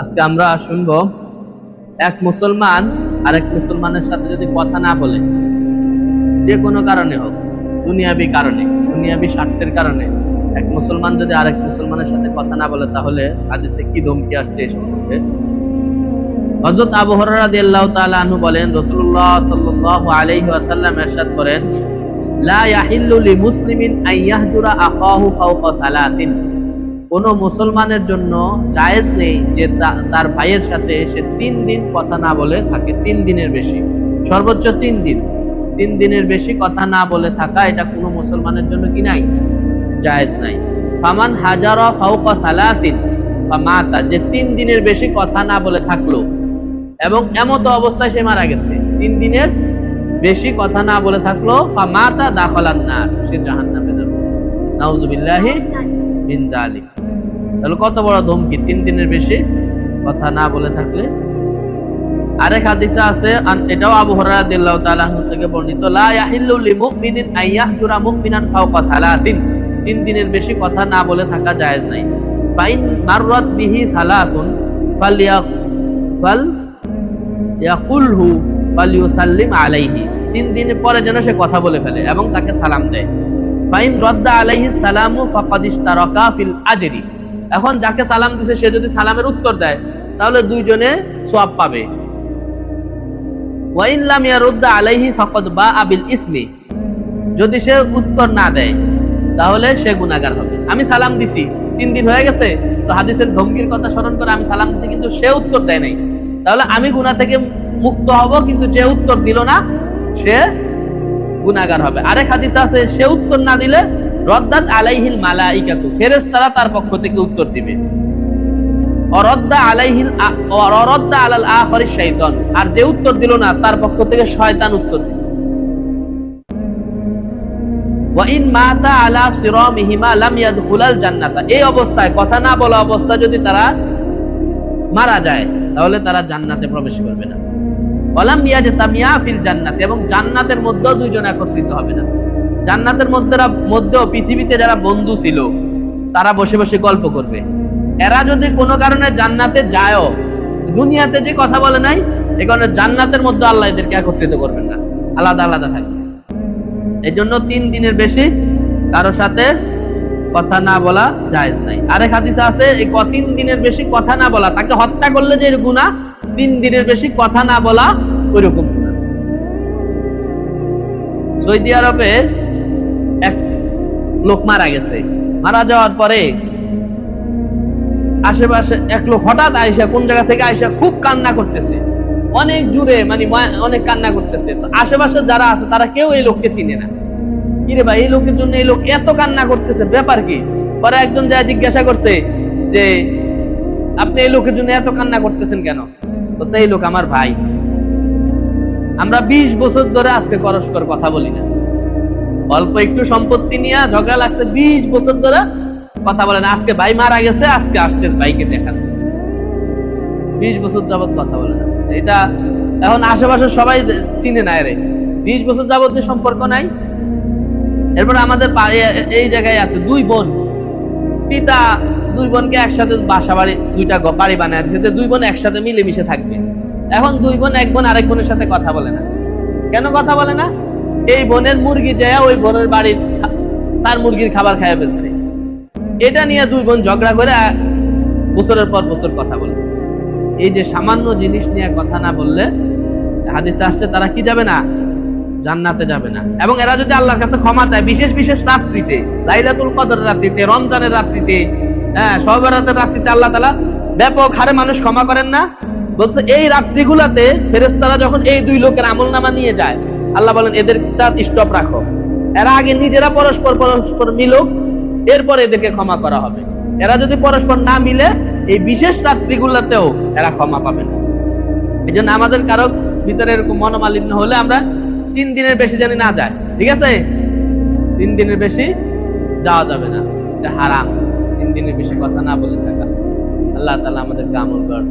আজকে আমরা শুনব এক মুসলমান আরেক মুসলমানের সাথে যদি কথা না বলে, যে কোনো কারণে হোক, দুনিয়াবি কারণে, দুনিয়াবি স্বার্থের কারণে, এক মুসলমান যদি আরেক মুসলমানের সাথে কথা না বলে, তাহলে হাদিসে কি ধমকি আসছে এই সম্পর্কে? হযরত আবু হুরায়রা রাদিয়াল্লাহু তাআলা বলেন, রাসূলুল্লাহ সাল্লাল্লাহু আলাইহি ওয়াসাল্লাম ইরশাদ করেন, লা ইয়াহিল্লু লিমুসলিমিন আন ইয়াহজুরা আখাহু ফাওকা সালাতিন। কোন মুসলমানের জন্য জায়েজ নেই যে তার ভাইয়ের সাথে সে তিন দিন কথা না বলে থাকে, তিন দিনের বেশি। সর্বোচ্চ তিন দিন। তিন দিনের বেশি কথা না বলে থাকা, এটা কোনো মুসলমানের জন্য কি নাই? জায়েজ নাই। ফামান হাজারা ফামাতা, যে তিন দিনের বেশি কথা না বলে থাকল, এবং এমত অবস্থায় সে মারা গেছে। তিন দিনের বেশি কথা না বলে থাকল, ফামাতা দাখলান না সে জাহান্নামে যাবে। নাউজুবিল্লাহি মিন তাহলে কত বড় ধমকি? তিন দিনের বেশি? কথা না বলে থাকলে। আরেক হাদিসে আছে এটাও আবু থেকে বর্ণিত, লা তিন দিনের বেশি কথা না বলে থাকা জায়েজ নাই। ফাইন বিহি ফাল আলাইহি। তিন পরে যেন সে কথা বলে ফেলে এবং তাকে সালাম দেয়। ফাইন রদ্দা আলাইহি সালামু ফাকাদ ফিল আজরি। এখন যাকে সালাম দিছে, সে যদি সালামের উত্তর দেয়, তাহলে দুইজনে সওয়াব পাবে। ওয়াইন লাম ইয়ারুদ্দা আলাইহি ফাকাদ বাআ বিল ইসমি। যদি সে উত্তর না দেয়, তাহলে সে গুনাহগার হবে। আমি সালাম দিছি, তিন দিন হয়ে গেছে, তো হাদিসের ধমকির কথা স্মরণ করে আমি সালাম দিছি, কিন্তু সে উত্তর দেয় নাই। তাহলে আমি গুনাহ থেকে মুক্ত হব, কিন্তু যে উত্তর দিল না, সে গুনাহগার হবে। আরেক হাদিস আছে, সে উত্তর না দিলে রদ্দাত আলাইহিল ফেরেশতারা তার পক্ষ থেকে উত্তর দিবে। অরদ্দা আলাইহিল অরদ্দা আলাল আখরি আর যে উত্তর দিল না, তার পক্ষ থেকে শয়তান উত্তর দিবে। ওয়াইন মাতা আলা সিরামিহিমা লাম ইয়াদখুলাল জান্নাতা, এই অবস্থায়, কথা না বলা অবস্থায় যদি তারা মারা যায়, তাহলে তারা জান্নাতে প্রবেশ করবে না। ওয়ালাম ইয়াজতামিয়া ফিল জান্নাত, এবং জান্নাতের মধ্যেও দুইজন একত্রিত হবে না। জান্নাতের মধ্যে মধ্যেও পৃথিবীতে যারা বন্ধু ছিল, তারা বসে বসে গল্প করবে। এরা যদি কোনো কারণে জান্নাতে যায়ও, দুনিয়াতে যে কথা বলে নাই, এ কারণে জান্নাতের মধ্যে আল্লাহ এদেরকে একত্রিত করবেন না। আলাদা আলাদা থাকবে। এই জন্য তিন দিনের বেশি কারও সাথে কথা না বলা জায়েজ নাই। আরেক হাদিসে আছে, এই তিন দিনের বেশি কথা না বলা, তাকে হত্যা করলে যে গুণা তিন দিনের বেশি কথা না বলা ওইরকম গুনাহ। সৌদি আরবে এক লোক মারা গেছে। মারা যাওয়ার পরে আশেপাশে এক লোক হঠাৎ আইসা কোন জায়গা থেকে আইসা খুব কান্না করতেছে। অনেক জুড়ে মানে অনেক কান্না করতেছে। তো আশেপাশে যারা আছে, তারা কেউ এই লোককে চিনে না। কিরে ভাই, এই লোকের জন্য এই লোক এত কান্না করতেছে, ব্যাপার কি? পরে একজন যা জিজ্ঞাসা করছে যে, আপনি এই লোকের জন্য এত কান্না করতেছেন কেন? তো সেই লোক আমার ভাই। আমরা বিশ বছর ধরে আজকে পরস্পর কথা বলি না। অল্প একটু সম্পত্তি নিয়ে ঝগড়া লাগছে বিশ বছর ধরে। কথা বলে না, আজকে ভাই মারা গেছে, আজকে আসছেন ভাইকে দেখান। বিশ বছর যাবৎ কথা বলে না। এটা এখন আশেপাশে সবাই চিনে না রে। বিশ বছর যাবত যে সম্পর্ক নাই। এরপর আমাদের এই জায়গায় আছে দুই বোন। পিতা দুই বোনকে একসাথে বাসা বাড়ি দুইটা বাড়ি বানায় যে দুই বোন একসাথে মিলেমিশে থাকবে। এখন দুই বোন, এক বোন আরেক বোনের সাথে কথা বলে না। কেন কথা বলে না? এই বোনের মুরগি যায় ওই বোনের বাড়ির তার মুরগির খাবার খাইয়া ফেলছে। এটা নিয়ে দুই বোন ঝগড়া করে বছরের পর বছর কথা বলে। এই যে সামান্য জিনিস নিয়ে কথা না বললে, হাদিসে আসছে তারা কি যাবে না? জান্নাতে যাবে না। এবং এরা যদি আল্লাহর কাছে ক্ষমা চায়, বিশেষ বিশেষ রাত্রিতে, লাইলাতুল কদর রাত্রিতে, রমজানের রাত্রিতে হ্যাঁ সবেরাতের রাত্রিতে আল্লাহ তালা ব্যাপক হারে মানুষ ক্ষমা করেন না। বলছে এই রাত্রিগুলাতে ফেরেশতারা যখন এই দুই লোকের আমল নামা নিয়ে যায় আল্লাহ বলেন, এদের স্টপ রাখো। এরা আগে নিজেরা পরস্পর পরস্পর মিলুক, এরপর এদেরকে ক্ষমা করা হবে। এরা যদি পরস্পর না মিলে, এই বিশেষ রাত্রিগুলোতেও এরা ক্ষমা পাবে না। এই জন্য আমাদের কারও ভিতরে এরকম মনোমালিন্য হলে আমরা তিন দিনের বেশি জানি না যায় ঠিক আছে? তিন দিনের বেশি যাওয়া যাবে না। এটা হারাম। তিন দিনের বেশি কথা না বলে থাকা। আল্লাহ তালা আমাদের আমল করার